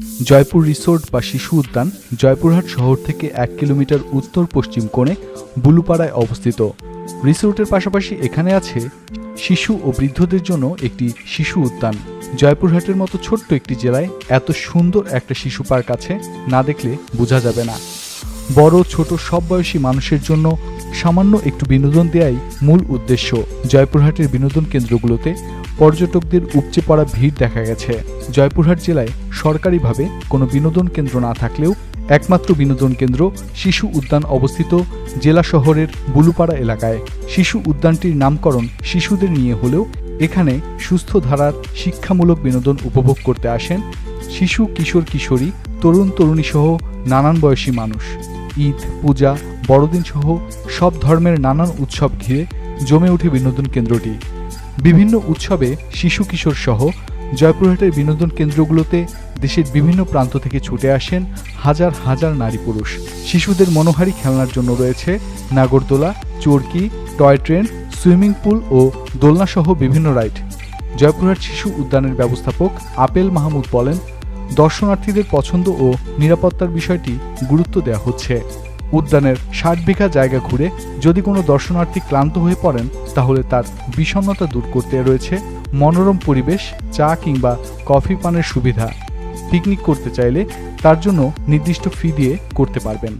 Jaipur resort বা শিশু উদ্যান জয়পুরহাট শহর থেকে এক কিলোমিটার উত্তর পশ্চিম কোণে বুলুপাড়ায় অবস্থিত। রিসোর্টের পাশাপাশি এখানে আছে শিশু ও বৃদ্ধদের জন্য একটি শিশু উদ্যান। জয়পুরহাটের মতো ছোট্ট একটি জেলায় এত সুন্দর একটা শিশু পার্ক আছে, না দেখলে বোঝা যাবে না। বড়, ছোট সব বয়সী মানুষের জন্য সামান্য একটু বিনোদন দেয়াই মূল উদ্দেশ্য। জয়পুরহাটের বিনোদন কেন্দ্রগুলোতে পর্যটকদের উপচে পড়া ভিড় দেখা গেছে। জয়পুরহাট জেলায় সরকারিভাবে কোনো বিনোদন কেন্দ্র না থাকলেও একমাত্র বিনোদন কেন্দ্র শিশু উদ্যান অবস্থিত জেলা শহরের বুলুপাড়া এলাকায়। শিশু উদ্যানটির নামকরণ শিশুদের নিয়ে হলেও এখানে সুস্থ ধারার শিক্ষামূলক বিনোদন উপভোগ করতে আসেন শিশু কিশোর কিশোরী, তরুণ তরুণী সহ নানান বয়সী মানুষ। ঈদ, পূজা, বড়দিন সহ সব ধর্মের নানান উৎসব ঘিরে জমে ওঠে বিনোদন কেন্দ্রটি। বিভিন্ন উৎসবে শিশু কিশোর সহ জয়পুরহাটের বিনোদন কেন্দ্রগুলোতে দেশের বিভিন্ন প্রান্ত থেকে ছুটে আসেন হাজার হাজার নারী পুরুষ। শিশুদের মনোহারী খেলনার জন্য রয়েছে নাগরদোলা, চরকি, টয় ট্রেন, সুইমিং পুল ও দোলনাসহ বিভিন্ন রাইড। জয়পুরহাট শিশু উদ্যানের ব্যবস্থাপক আপেল মাহমুদ বলেন, দর্শনার্থীদের পছন্দ ও নিরাপত্তার বিষয়টি গুরুত্ব দেওয়া হচ্ছে। উদ্যানের ষাট বিঘা জায়গা ঘুরে যদি কোনো দর্শনার্থী ক্লান্ত হয়ে পড়েন, তাহলে তার বিষণ্নতা দূর করতে রয়েছে মনোরম পরিবেশ, চা কিংবা কফি পানের সুবিধা। পিকনিক করতে চাইলে তার জন্য নির্দিষ্ট ফি দিয়ে করতে পারবেন।